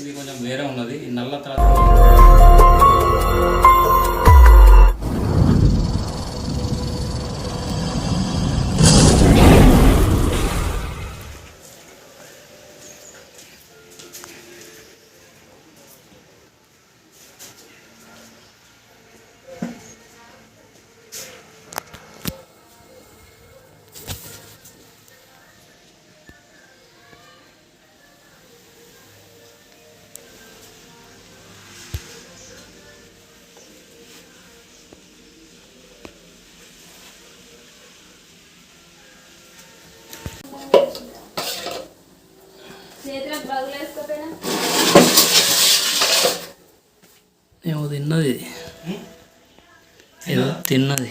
కొంచెం వేరే ఉన్నది. నల్ల తర్వాత చేతులకు బగులు వేసుకోపోయినా? ఏమో తిన్నది. ఏదో తిన్నది.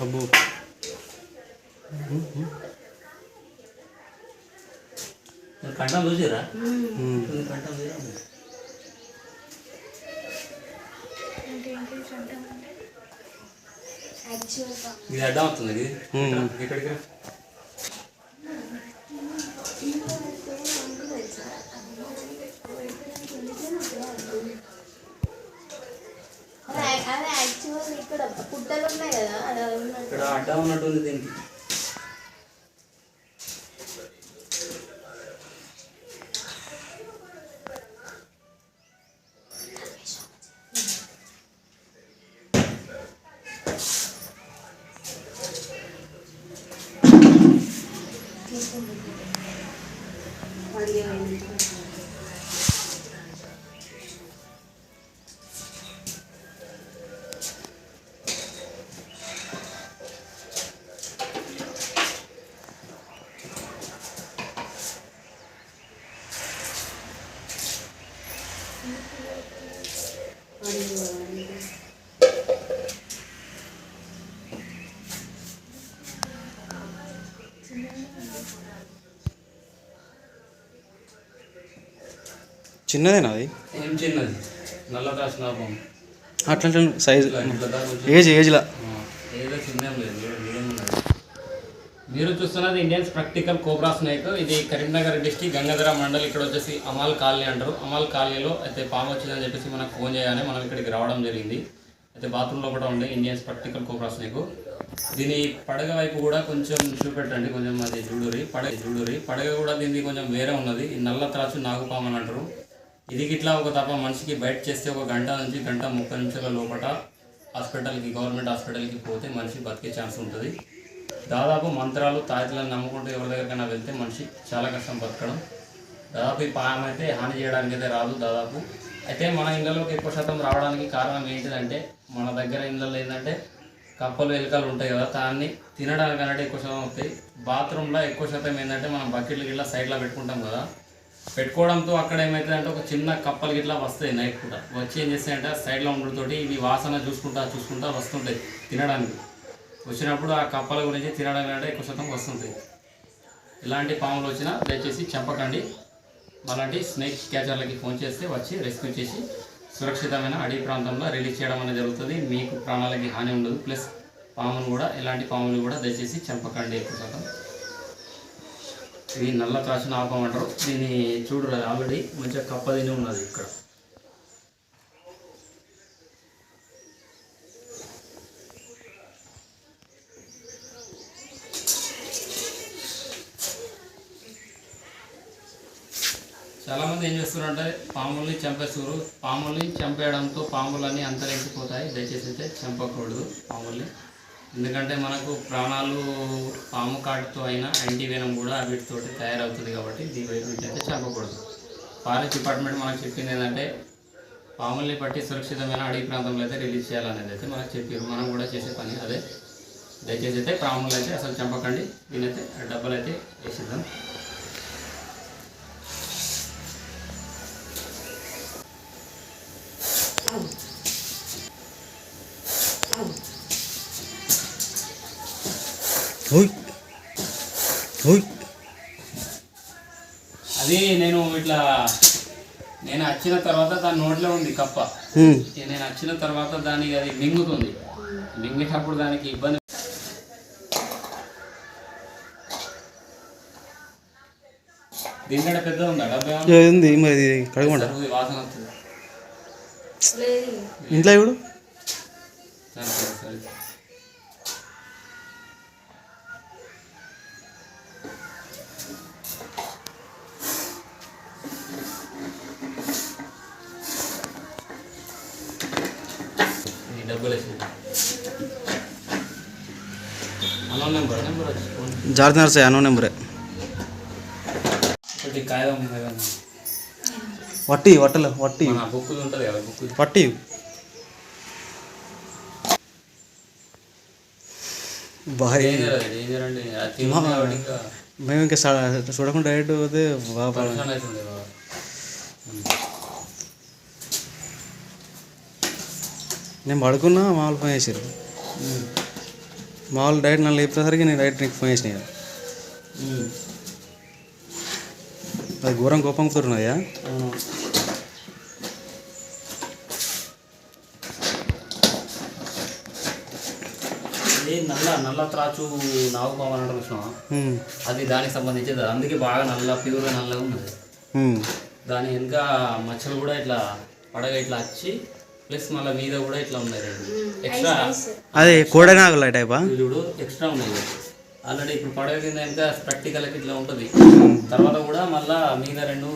అబ్బో కంటం చూసిరా? యాక్చువల్గా ఇది అడ్డం అవుతుంది ఇది. ఇక్కడికి రా. అదే అదే యాక్చువల్ ఇక్కడ పుట్టలు ఉన్నాయి కదా అది ఉన్నట్టు ఇక్కడ అడ్డా ఉన్నట్టుంది దీనికి. చిన్నదేనా అది? ఏం చిన్నది? నల్ల అట్లా సైజ్ ఏజ్ ఏజ్లా. మీరు చూస్తున్నది ఇండియన్స్ ప్రాక్టికల్ కోబ్రా స్నేక్ ఇది కరీంనగర్ డిస్టిక్ గంగాధర మండల్. ఇక్కడ వచ్చేసి అమాల్ కాలనీ అంటారు. అమాల్ కాలనీలో అయితే పాము వచ్చిందని చెప్పేసి మనకు ఫోన్ చేయగానే మనం ఇక్కడికి రావడం జరిగింది. అయితే బాత్రూంలో కూడా ఉండే ఇండియన్స్ ప్రాక్టికల్ కోబ్రా స్నేక్ దీని పడగ వైపు కూడా కొంచెం చూపెట్టండి కొంచెం అది జూడూరి పడగ జూడూరి పడగ కూడా దీనికి కొంచెం వేరే ఉన్నది. నల్ల త్రాచు నాగుపామని అంటారు. ఇది గిట్లా ఒక తప్ప మనిషికి బయట చేస్తే ఒక గంట నుంచి గంట ముప్పై నిమిషాల లోపల హాస్పిటల్కి గవర్నమెంట్ హాస్పిటల్కి పోతే మనిషి బతికే ఛాన్స్ ఉంటుంది. దాదాపు మంత్రాలు తాయితులను నమ్ముకుంటూ ఎవరి దగ్గరికైనా వెళ్తే మనిషి చాలా కష్టం బతకడం. దాదాపు ఈ పాయం అయితే హాని చేయడానికి అయితే రాదు దాదాపు. అయితే మన ఇళ్ళలోకి ఎక్కువ శాతం రావడానికి కారణం ఏంటిదంటే మన దగ్గర ఇళ్ళలో ఏంటంటే కప్పలు ఎలుకలు ఉంటాయి కదా దాన్ని తినడానికి అన్నట్టు ఎక్కువ శాతం వస్తాయి బాత్రూంలో ఎక్కువ శాతం ఏంటంటే మనం బకెట్లు గిట్లా సైడ్లో పెట్టుకుంటాం కదా. పెట్టుకోవడంతో అక్కడ ఏమవుతుంది అంటే ఒక చిన్న కప్పలు గిట్లా వస్తాయి నైట్ పూట. వచ్చి ఏం చేస్తాయంటే సైడ్లో ఉండడంతోటి ఇవి వాసన చూసుకుంటా చూసుకుంటా వస్తుంటాయి తినడానికి. వచ్చినప్పుడు ఆ కప్పల గురించి తినడానికి అంటే ఎక్కువ శాతం వస్తుంటాయి. ఇలాంటి పాములు వచ్చినా దయచేసి చంపకండి అలాంటి స్నేక్ క్యాచర్లకి ఫోన్ చేస్తే వచ్చి రెస్క్యూ చేసి సురక్షితమైన అడవి ప్రాంతంలో రిలీజ్ చేయడం అనేది జరుగుతుంది. మీకు ప్రాణాలకి హాని ఉండదు. ప్లస్ పామును కూడా ఎలాంటి పాములు కూడా దయచేసి చంపకండి. ఎక్కువ శాతం ఇది నల్ల త్రాసిన ఆపం అంటారు. దీన్ని చూడరు ఆల్రెడీ మంచిగా కప్ప తిని ఉన్నది ఇక్కడ. చాలా మంది ఏం చేస్తున్నారంటే పాముల్ని చంపేస్తారు పాముల్ని చంపేయడంతో పాములన్నీ అంతరించిపోతాయి. దయచేసి అయితే చంపకూడదు పాముల్ని. ఎందుకంటే మనకు ప్రాణాలు పాము కాటుతో అయినా యాంటీవెనం కూడా వీటితోటి తయారవుతుంది కాబట్టి దీని అయితే చంపకూడదు. ఫారెస్ట్ డిపార్ట్మెంట్ మనకు చెప్పింది ఏంటంటే పాముల్ని పట్టి సురక్షితమైన అడవి ప్రాంతంలో అయితే రిలీజ్ చేయాలనేది అయితే మనకు చెప్పారు. మనం కూడా చేసే పని అదే. దయచేసి అయితే పాములు అయితే అసలు చంపకండి. దీనైతే డబ్బులు అయితే వేసిద్దాం. అది నేను ఇట్లా నేను వచ్చిన తర్వాత దాని నోట్లో ఉంది కప్ప. నేను వచ్చిన తర్వాత దానికి అది మింగుతుంది. మింగేటప్పుడు దానికి ఇబ్బంది. దీనికంటే పెద్ద ఉందా డబ్బా మరి కడగమంట. వాసన వస్తుంది. ఇంట్లో ఇప్పుడు సరే సరే సరే. ఒకటి కాగితం ఉంది కదా వట్టి వట్టలు వట్టి మన బుక్కులు ఉంటుంది కదా బుక్కులు వట్టి బాయ్ డేంజర్ అది డేంజర్ అంటే అది తిరుగుతుంది కాబట్టి ఇంకా మేము ఇంకా సా- చూడకుండా డైరెక్ట్ పోతే బాగా పరిశ్రమ అవుతుంది బాగా నేను పడుకున్నా మామూలు ఫోన్ చేసారు మామూలు డైరెక్ట్ నన్ను లేపేసరికి నేను డైరెక్ట్ నీకు ఫోన్ చేసిన అది ఘోరం కోపం ఇది నల్ల నల్ల త్రాచు నాగు చూసినావా? అది దానికి సంబంధించింది. అందుకే బాగా నల్ల ప్యూర్గా నల్లగా ఉన్నది. దాని వెనుక మచ్చలు కూడా ఇట్లా పడగ ఇట్లా వచ్చి ప్లస్ మళ్ళీ మీద కూడా ఇట్లా ఉన్నాయి రెండు. ఎక్స్ట్రా. అదే కోడనాగుల టైపా? చూడు ఎక్స్ట్రా ఉన్నాయి. ఆల్రెడీ ఇప్పుడు పడగ కింద వెనుక ప్రాక్టికల్కి ఇట్లా ఉంటుంది. తర్వాత కూడా మళ్ళా మీద రెండు